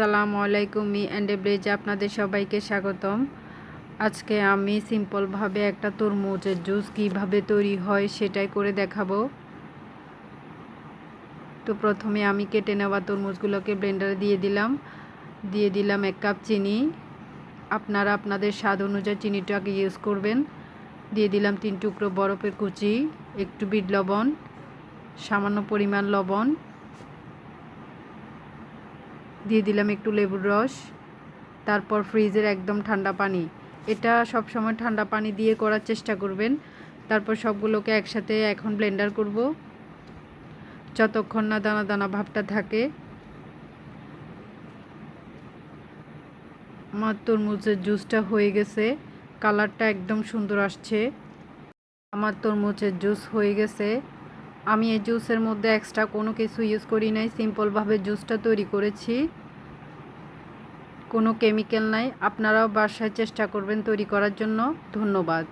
আসসালামু আলাইকুম, me and bridge আপনাদের সবাইকে স্বাগতম। আজকে আমি সিম্পলভাবে একটা তরমুজের জুস কীভাবে তৈরি হয় সেটাই করে দেখাবো। তো প্রথমে আমি কেটে নেওয়া তরমুজগুলোকে ব্লেন্ডারে দিয়ে দিলাম। দিয়ে দিলাম এক কাপ চিনি। আপনারা আপনাদের স্বাদ অনুযায়ী চিনিটাকে ইউজ করবেন। দিয়ে দিলাম তিন টুকরো বরফের কুচি, একটু বিট লবণ, সামান্য পরিমাণ লবণ দিয়ে দিলাম একটু লেবুর রস, তারপর ফ্রিজের একদম ঠান্ডা পানি। এটা সব সময় ঠান্ডা পানি দিয়ে করার চেষ্টা করবেন। তারপর সবগুলোকে একসাথে এখন ব্লেন্ডার করব। যতক্ষণ না দানা দানা ভাবটা থাকে। আমার তরমুজের জুসটা হয়ে গেছে। কালারটা একদম সুন্দর আসছে। আমার তরমুজের জুস হয়ে গেছে। আমি এই জুসের মধ্যে এক্সট্রা কোনো কিছু ইউজ করি নাই সিম্পলভাবে জুসটা তৈরি করেছি। কোনো কেমিক্যাল নাই, আপনারাও বাসায় চেষ্টা করবেন তৈরি করার জন্য। ধন্যবাদ।